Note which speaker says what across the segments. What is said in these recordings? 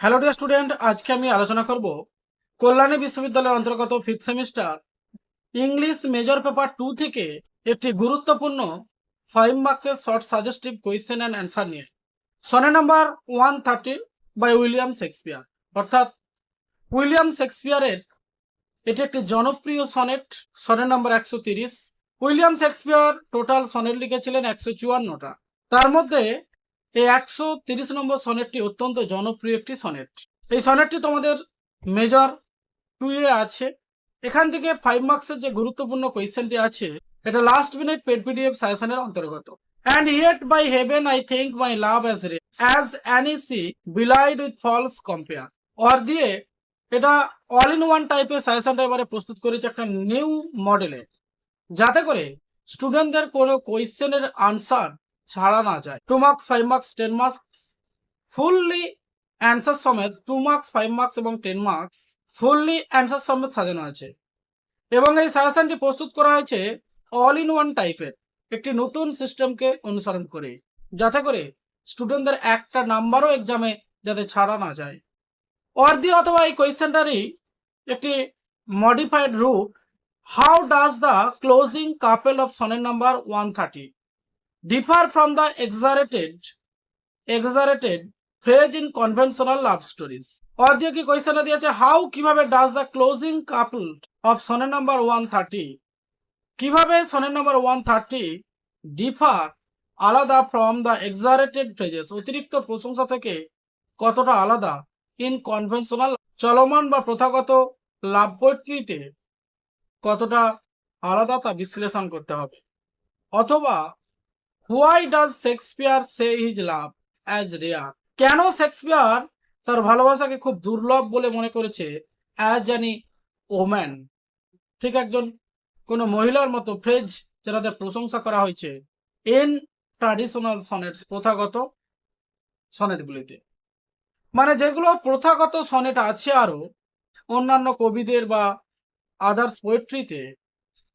Speaker 1: Hello dear student আজকে আমি আলোচনা করব কল্যাণী বিশ্ববিদ্যালয়ের অন্তর্গত fifth semester English major paper two থেকে একটি গুরুত্বপূর্ণ ফাইভ মার্কসের short suggestive question and answer নিয়ে। Sonnet number one thirty by William Shakespeare অর্থাৎ উইলিয়াম শেক্সপিয়ারের এটি একটি জনপ্রিয় সনেট সনে নাম্বার একশো তিরিশ। উইলিয়াম শেক্সপিয়ার টোটাল সনেট লিখেছিলেন একশো চুয়ান্নটা। তার মধ্যে এই একশো তিরিশ নম্বর সনেটটি অত্যন্ত জনপ্রিয় একটি সনেট। এই সনেটটি তোমাদের মেজর টু এ আছে। এখান থেকে ফাইভ মার্কসের যে গুরুত্বপূর্ণ কোয়েশ্চেনটি আছে, এটা লাস্ট মিনিট পেড পিডিএফ সাজেশনের অন্তর্গত। And yet by heaven I think my love as rare as any she belied with false compare or দিয়ে এটা অল ইন ওয়ান টাইপের সাজেশনটা এবারে প্রস্তুত করেছে একটা নিউ মডেলে যাতে করে স্টুডেন্টদের কোনো কোয়েশ্চেনের আনসার ছাড়া না যায়। Two marks five marks ten marks fully answer সমেত টু মার্কস ফাইভ মার্কস এবং টেন মার্কস ফুললি অ্যান্সার সমেত সাজানো আছে। এবং এই সাজেশনটি প্রস্তুত করা হয়েছে অল ইন ওয়ান টাইপের একটি নতুন সিস্টেমকে অনুসরণ করে, যাতে করে স্টুডেন্টদের একটা নাম্বারও এক্সামে যাতে ছাড়া না যায়। অর্ধি অথবা এই কোয়েশ্চেনটারই একটি মডিফাইড রূপ how does the closing couplet of সনের number one thirty differ from the exaggerated exaggerated phrase in conventional love stories. or দিয়ে কি কোয়েশ্চেনটা দিয়েছে হাউ কীভাবে does the closing couplet of সনের নাম্বার ওয়ান থার্টি কীভাবে সনের নাম্বার ওয়ান থার্টি ডিফার আলাদা ফ্রম দ্য এক্সারেটেড ফ্রেজেস অতিরিক্ত প্রশংসা থেকে কতটা আলাদা ইন কনভেনশনাল চলমান বা প্রথাগত লাভ পোয়েট্রিতে কতটা আলাদা তা বিশ্লেষণ করতে হবে। অথবা why does Shakespeare say his love as rare কেন শেক্সপিয়ার তার ভালোবাসাকে খুব দুর্লভ বলে মনে করেছে অ্যাজ জানি ওম্যান ঠিক একজন কোনো মহিলার মতো ফ্রেজ যেটাতে প্রশংসা করা হয়েছে ইন ট্রাডিশনাল সনেটস প্রথাগত সনেটগুলিতে। মানে যেগুলো প্রথাগত সনেট আছে আরও অন্যান্য কবিদের বা আদার্স পোয়েট্রিতে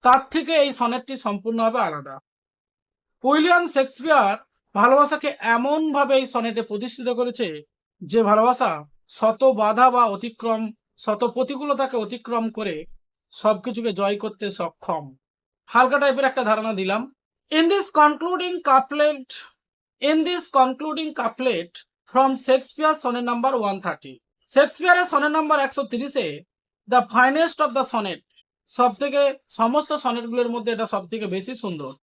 Speaker 1: তার থেকে এই সনেটটি সম্পূর্ণভাবে আলাদা। উইলিয়াম শেক্সপিয়ার ভালোবাসাকে এমন ভাবে এই সনেটে প্রতিষ্ঠিত করেছে যে ভালোবাসা শত বাধা বা অতিক্রম, শত প্রতিকূলতাকে অতিক্রম করে সবকিছুকে জয় করতে সক্ষম। হালকা টাইপের একটা ধারণা দিলাম। In this concluding couplet in this concluding couplet from Shakespeare সনের নাম্বার ওয়ান থার্টি শেক্সপিয়ারের সনের নাম্বার একশো তিরিশে the finest of the sonnet সব থেকে সমস্ত সনেটগুলোর মধ্যে এটা সব থেকে বেশি সুন্দর।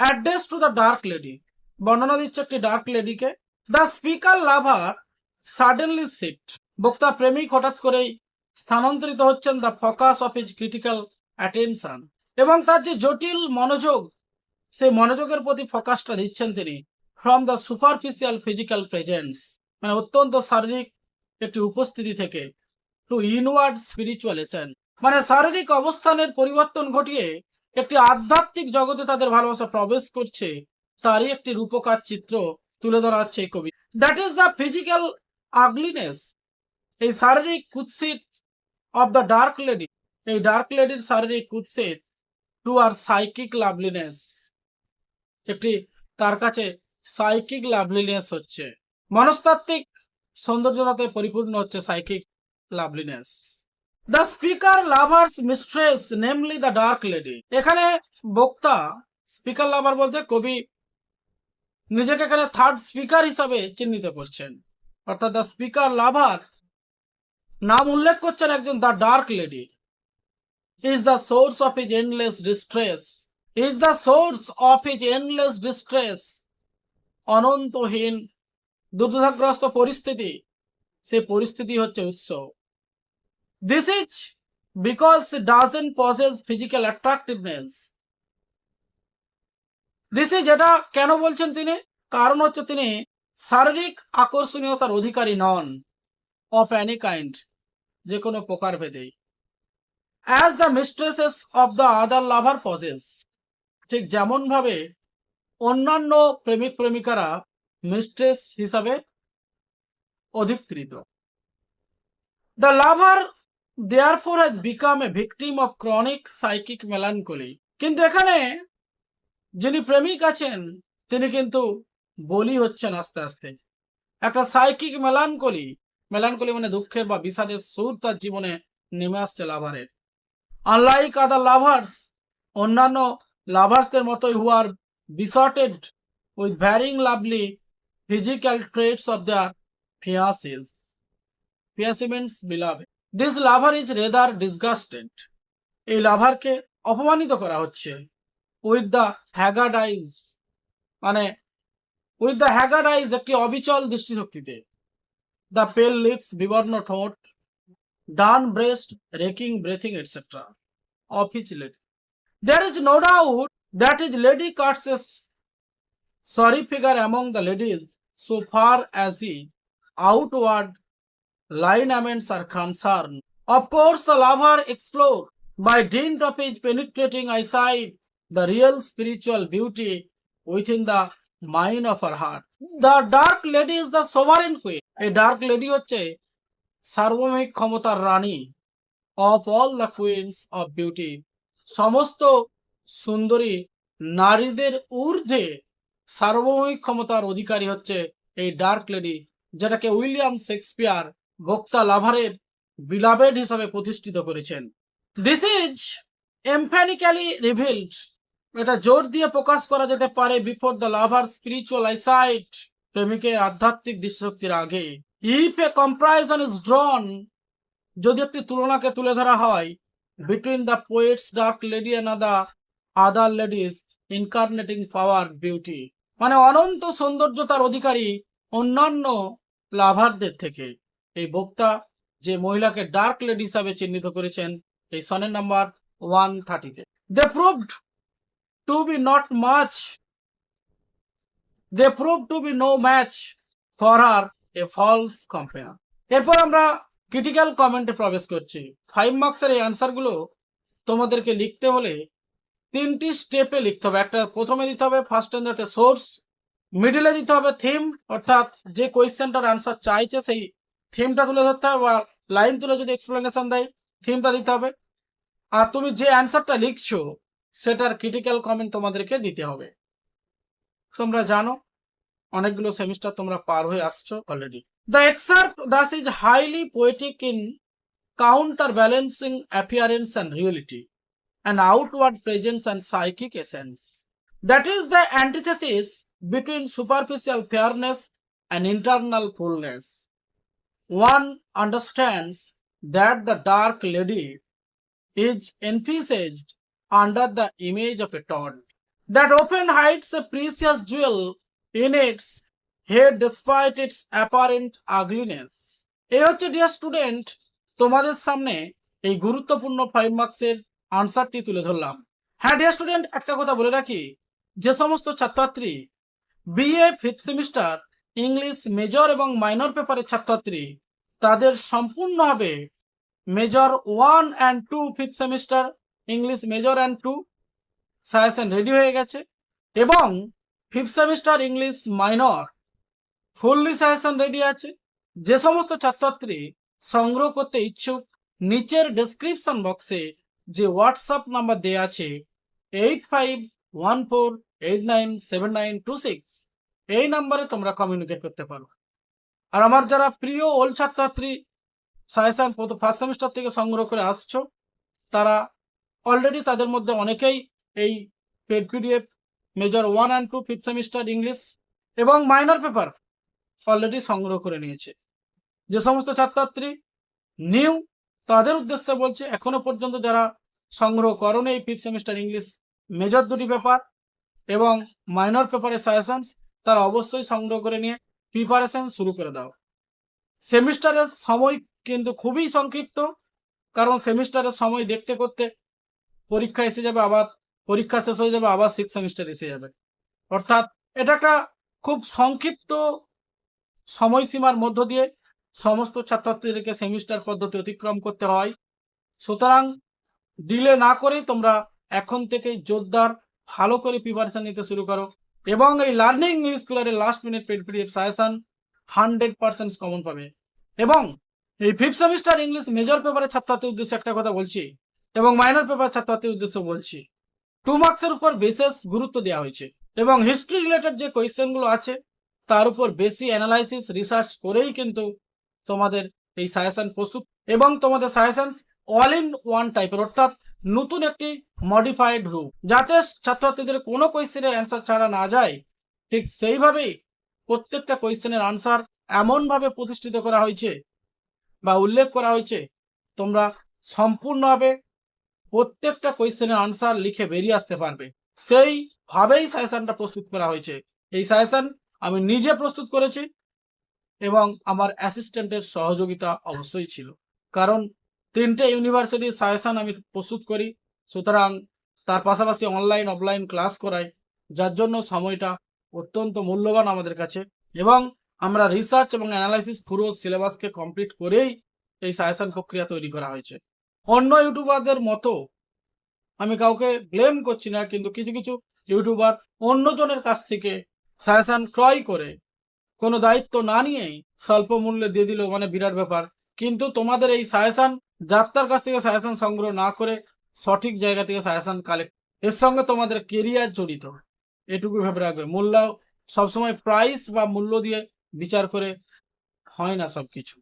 Speaker 1: Address to the dark lady বর্ণনা দিচ্ছে একটি dark লেডিকে the speaker lover suddenly shift বক্তা প্রেমিক হঠাৎ করেই স্থানান্তরিত হচ্ছেন the focus of his critical attention এবং তার যে জটিল মনোযোগ, সেই মনোযোগের প্রতি ফোকাসটা দিচ্ছেন তিনি। From the superficial physical presence মানে অত্যন্ত শারীরিক একটি উপস্থিতি থেকে টু ইনওয়ার্ড স্পিরিচুয়ালেশন মানে শারীরিক অবস্থানের পরিবর্তন ঘটিয়ে একটি আধ্যাত্মিক জগতে তাদের ভালোবাসা প্রবেশ করছে, তারই একটি রূপকার চিত্র তুলে ধরা হচ্ছে এই কবি। That is the physical ugliness এই শারীরিক কুৎসিত অফ দ্য ডার্ক লেডি এই ডার্ক লেডির শারীরিক কুৎসিত টু আর সাইকিক লাভলিনেস একটি তার কাছে সাইকিক লাভলিনেস হচ্ছে। মনস্তাত্ত্বিক সৌন্দর্যতাতে পরিপূর্ণ হচ্ছে psychic loveliness the speaker lover's mistress namely the dark lady এখানে বক্তা স্পিকার লাভার বলতে কবি নিজেকে এখানে থার্ড স্পিকার হিসাবে চিহ্নিত করছেন। অর্থাৎ দ্য স্পিকার লাভার নাম উল্লেখ করছেন একজন the dark lady is the source of his endless distress is the source of his endless distress অনন্তহীন দুর্দশাগ্রস্ত পরিস্থিতি সে পরিস্থিতি হচ্ছে উৎস। This is because it doesn't possess physical attractiveness. This is যেটা কেন বলছেন তিনি? কারণ হচ্ছে তিনি শারীরিক আকর্ষণীয়তার অধিকারী নন অফ অ্যানি কাইন্ড যে কোনো প্রকার ভেদেই as the mistresses of the other lover possess ঠিক যেমন ভাবে অন্যান্য প্রেমিক প্রেমিকারা মিস্ট্রেস হিসাবে অধিকৃত। The lover therefore has become a victim of chronic psychic melancholy. কিন্তু এখানে যিনি প্রেমিক আছেন, তিনি কিন্তু বলি হচ্ছেন আস্তে আস্তে। একটা সাইকিক মেলানকলি মেলানকলি মানে দুঃখের বা বিষাদের সুর তার জীবনে নেমে আসছে লাভারের। আনলাইক আদার লাভার্স অন্যান্য লাভার্সদের মতোই who are besotted with varying lovely physical traits of their fiancees ফিয়াসিমেন্টস beloved this lover is rather disgusted এই লাভারকে অপমানিত করা হচ্ছে। উইথ দ্য হ্যাগার্ড আইজ মানে উইথ দ্য হ্যাগার্ড আইজ একটি অবিচল দৃষ্টিশক্তিতে। দ্য পেল লিপস বিবর্ণ ঠোঁট, dun breast reeking breathing etcetera lady. There is no doubt that is lady cuts a sorry figure among the ladies so far as the outward lineaments are concerned. Of course, the lover explored by dint of his penetrating eyesight the real spiritual beauty within the mind of her heart. The dark lady is the sovereign queen. এই dark lady হচ্ছে সার্বভৌমিক ক্ষমতার রানী of all the queens of beauty সমস্ত সুন্দরী নারীদের ঊর্ধ্বে সার্বভৌমিক ক্ষমতার অধিকারী হচ্ছে এই ডার্ক লেডি যেটাকে উইলিয়াম শেক্সপিয়ার বক্তা লাভারের বিলাবেড হিসাবে প্রতিষ্ঠিত করেছেন। দিস ইজ এমফ্যানিক্যালি রিভিল্ড এটা জোর দিয়ে প্রকাশ করা যেতে পারে before the lover spiritual eyesight প্রেমিকের আধ্যাত্মিক দৃষ্টিশক্তির আগে। If a comparison is drawn যদি একটি তুলনাকে তুলে ধরা হয় between the poet's dark lady and the other ladies incarnating power beauty মানে অনন্ত সৌন্দর্যতার অধিকারী অন্যান্য লাভারদের থেকে। এই বক্তা যে মহিলাকে ডার্ক লেডি হিসাবে চিহ্নিত করেছেন, এই সনের number one থার্টিতে they proved to be not much they prove to be no match for are a false compare এরপর আমরা ক্রিটিক্যাল কমেন্টে প্রবেশ করছি। ফাইভ মার্কসের এই অ্যান্সারগুলো তোমাদেরকে লিখতে হলে তিনটি স্টেপে লিখতে হবে। একটা প্রথমে দিতে হবে ফার্স্ট যাতে সোর্স মিডিলে দিতে হবে থিম অর্থাৎ যে কোয়েশ্চেনটার অ্যান্সার চাইছে সেই থিমটা তুলে ধরতে হবে আর লাইন তুলে যদি এক্সপ্লেনেশন দেয়, থিমটা দিতে হবে। আর তুমি যে অ্যান্সারটা লিখছো, সেটার ক্রিটিক্যাল কমেন্ট তোমাদেরকে দিতে হবে। তোমরা জানো, অনেকগুলো সেমিস্টার তোমরা পার হয়ে আসছো already the excerpt thus is highly poetic in counterbalancing appearance and reality and outward presence and psychic essence that is the antithesis between superficial fairness and internal fullness One understands that the dark lady is envisaged under the image of a taunt. That often hides a precious jewel in its head despite its apparent ugliness এই হচ্ছে dear student তোমাদের সামনে এই গুরুত্বপূর্ণ five মার্কসের আনসারটি তুলে ধরলাম। হ্যাঁ ডিয়ার স্টুডেন্ট একটা কথা বলে রাখি, যে সমস্ত ছাত্রছাত্রী BA fifth semester English major এবং মাইনর পেপারের ছাত্রছাত্রী। তাদের সম্পূর্ণভাবে major one and two fifth semester, English major and two suggestion ready হয়ে গেছে। এবং fifth semester English minor fully suggestion ready আছে। যে সমস্ত ছাত্রছাত্রী সংগ্রহ করতে ইচ্ছুক, নিচের ডেসক্রিপশন বক্সে যে হোয়াটসঅ্যাপ নাম্বার দেওয়া আছে eight five one four eight nine seven nine two six এই নাম্বারে তোমরা কমিউনিকেট করতে পারো। আর আমার যারা প্রিয় ওল্ড ছাত্রছাত্রী সাজেশন ফার্স্ট সেমিস্টার থেকে সংগ্রহ করে আসছো, তারা অলরেডি তাদের মধ্যে অনেকেই এই paid PDF major one and two fifth semester English এবং মাইনর পেপার অলরেডি সংগ্রহ করে নিয়েছে। যে সমস্ত ছাত্রছাত্রী নিউ তাদের উদ্দেশ্যে বলছে, এখনও পর্যন্ত যারা সংগ্রহ করনি এই ফিফথ সেমিস্টার ইংলিশ মেজর দুটি পেপার এবং মাইনর পেপারের সাজেশনস তারা অবশ্যই সংগ্রহ করে নিয়ে প্রিপারেশন শুরু করে দাও। সেমিস্টারের সময় কিন্তু খুবই সংক্ষিপ্ত, কারণ সেমিস্টারের সময় দেখতে করতে পরীক্ষা এসে যাবে, আবার পরীক্ষা শেষ হয়ে যাবে, আবার সিক্স সেমিস্টার এসে যাবে। অর্থাৎ এটা একটা খুব সংক্ষিপ্ত সময়সীমার মধ্য দিয়ে সমস্ত ছাত্রছাত্রীদেরকে সেমিস্টার পদ্ধতি অতিক্রম করতে হয়। সুতরাং ডিলে না করেই তোমরা এখন থেকেই জোরদার, ভালো করে প্রিপারেশন নিতে শুরু করো। এবং এই লার্নিং ইংলিশ স্কুলের last minute paid PDF suggestion hundred percent common পাবে। এবং এই ফিফথ সেমিস্টার ইংলিশ মেজর পেপারের ছাত্রছাত্রীর উদ্দেশ্যে একটা কথা বলছি এবং মাইনর পেপার ছাত্রছাত্রীর উদ্দেশ্যে বলছি। টু মার্কসের উপর বিশেষ গুরুত্ব দেওয়া হয়েছে এবং হিস্ট্রি রিলেটেড যে কোয়েশ্চেনগুলো আছে, তার উপর বেশি অ্যানালাইসিস রিসার্চ করেই কিন্তু তোমাদের এই সাজেশন প্রস্তুত এবং তোমাদের সাজেশন অল ইন ওয়ান টাইপের অর্থাৎ নতুন একটি মডিফাইড রূপ যাতে ছাত্রছাত্রীদের কোনো কোয়েশ্চেনের অ্যান্সার ছাড়া না যায়, ঠিক সেইভাবেই প্রত্যেকটা কোয়েশ্চেনের আনসার এমনভাবে প্রতিষ্ঠিত করা হয়েছে বা উল্লেখ করা হয়েছে, তোমরা সম্পূর্ণভাবে প্রত্যেকটা কোয়েশ্চেনের আনসার লিখে বেরিয়ে আসতে পারবে। সেইভাবেই সাজেশনটা প্রস্তুত করা হয়েছে। এই সাজেশন আমি নিজে প্রস্তুত করেছি এবং আমার অ্যাসিস্ট্যান্টের সহযোগিতা অবশ্যই ছিল। কারণ তিনটে ইউনিভার্সিটির সাজেশন আমি প্রস্তুত করি। সুতরাং তার পাশাপাশি অনলাইন অফলাইন ক্লাস করাই, যার জন্য সময়টা অত্যন্ত মূল্যবান আমাদের কাছে। এবং আমরা রিসার্চ এবং অ্যানালাইসিস পুরো সিলেবাসকে কমপ্লিট করেই এই সাজেশন প্রক্রিয়া তৈরি করা হয়েছে। অন্য ইউটিউবারদের মতো আমি কাউকে ব্লেম করছি না, কিন্তু কিছু কিছু ইউটিউবার অন্যজনের কাছ থেকে সাজেশন ক্রয় করে কোনো দায়িত্ব না নিয়েই স্বল্প মূল্যে দিয়ে দিল মানে বিরাট ব্যাপার। কিন্তু তোমাদের এই সাজেশন যাত্রার কাছ থেকে সাজেশন সংগ্রহ না করে সঠিক জায়গা থেকে সাজেশন কালেক্ট এর সঙ্গে তোমাদের কেরিয়ার জড়িত। এটুকু ভেবে রাখবে। মূল্য সবসময় প্রাইস বা মূল্য দিয়ে বিচার করে হয় না সব কিছু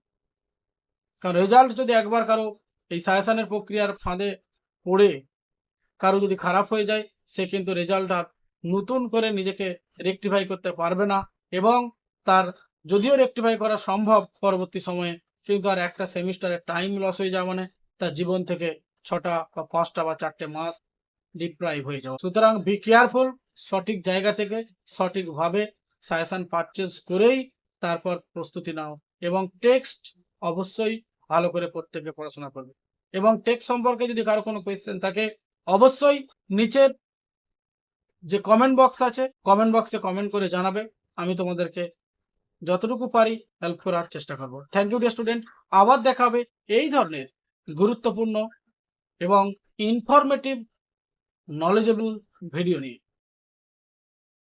Speaker 1: কারণ রেজাল্ট যদি একবার কারও এই সাজেশনের প্রক্রিয়ার ফাঁদে পড়ে, কারও যদি খারাপ হয়ে যায়, সে কিন্তু রেজাল্ট আর নতুন করে নিজেকে রেকটিফাই করতে পারবে না এবং তার যদিও রেকটিফাই করা সম্ভব পরবর্তী সময়ে কিন্তু আর একটা সেমিস্টারের টাইম লস হয়ে যাওয়া মানে তার জীবন থেকে ছটা বা পাঁচটা বা চারটে মাস ডিপ্রাইভ হয়ে যাওয়া। সুতরাং বি কেয়ারফুল সঠিক জায়গা থেকে সঠিকভাবে সাজেশন পারচেজ করেই তারপর প্রস্তুতি নাও এবং টেক্সট অবশ্যই ভালো করে প্রত্যেকে পড়াশোনা করবে। এবং টেক্সট সম্পর্কে যদি কারও কোনো কোয়েশ্চেন থাকে, অবশ্যই নিচের যে কমেন্ট বক্স আছে কমেন্ট বক্সে কমেন্ট করে জানাবে। আমি তোমাদেরকে যতটুকু পারি হেল্প করার চেষ্টা করব। থ্যাংক ইউ ডিয়ার স্টুডেন্ট আবার দেখাবে এই ধরনের গুরুত্বপূর্ণ এবং ইনফরমেটিভ নলেজেবল ভিডিও নিয়ে।